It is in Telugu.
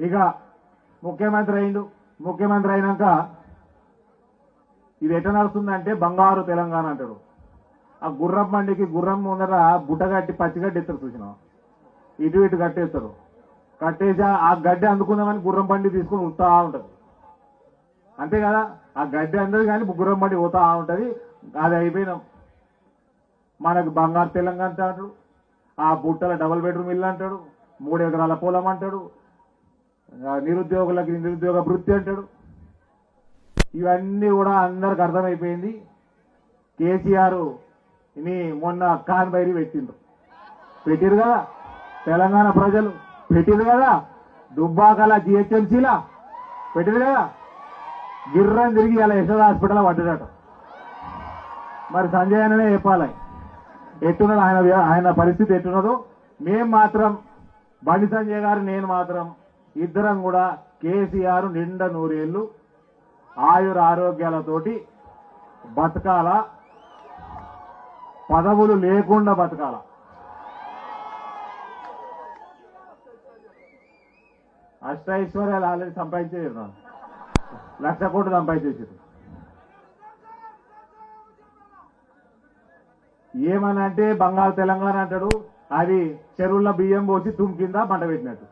ఇక ముఖ్యమంత్రి అయిండు. ముఖ్యమంత్రి అయినాక ఇది ఎట్లా నడుస్తుందంటే బంగారు తెలంగాణ అంటాడు ఆ గుర్రం బండికి గుర్రం ముందర బుట్టగట్టి పచ్చిగడ్డి ఎత్తారు చూసినా ఇటు ఇటు కట్టేస్తారు. కట్టేసి ఆ- గడ్డి అందుకుందామని గుర్రం బండి తీసుకుని ఉత్తా ఉంటుంది. అంతే కదా? ఆ గడ్డి అందదు కానీ గుర్రం బండి పోతా ఉంటుంది. అది అయిపోయినాం. మనకు బంగారు తెలంగాణ అంటాడు. ఆ బుట్టల డబుల్ బెడ్రూమ్ ఇల్లు అంటాడు. మూడు ఎకరాల పొలం అంటాడు. నిరుద్యోగులకి నిరుద్యోగ వృత్తి అంటాడు. ఇవన్నీ కూడా అందరికి అర్థమైపోయింది. కేసీఆర్ని మొన్న కాన్ బైరి పెట్టిండ్రు పెట్టిరు కదా? తెలంగాణ ప్రజలు పెట్టిరు కదా? దుబ్బాకల జిహెచ్ఎంసీలా పెట్టిరు కదా? గిర్రం తిరిగి ఇలా యశోద హాస్పిటల్ పడ్డాడట మరి సంజయ్ అనే చెప్పాలి. ఎట్టున్నది ఆయన ఆయన పరిస్థితి ఎట్టున్నదో? మేం మాత్రం బండి సంజయ్ గారు నేను మాత్రం ఇద్దరం కూడా కేసీఆర్ నిండా నూరేళ్ళు ఆయుర ఆరోగ్యాలతోటి బతకాల. పదవులు లేకుండా బతకాల. అష్టైశ్వర్యాలు ఆల్రెడీ సంపాదించేది లక్ష కోట్లు సంపాదించేసారు ఏమని అంటే బంగారు తెలంగాణ అంటాడు అది చెరువుల బియ్యం పోసి తుమ్ కింద పంట పెట్టినట్టు.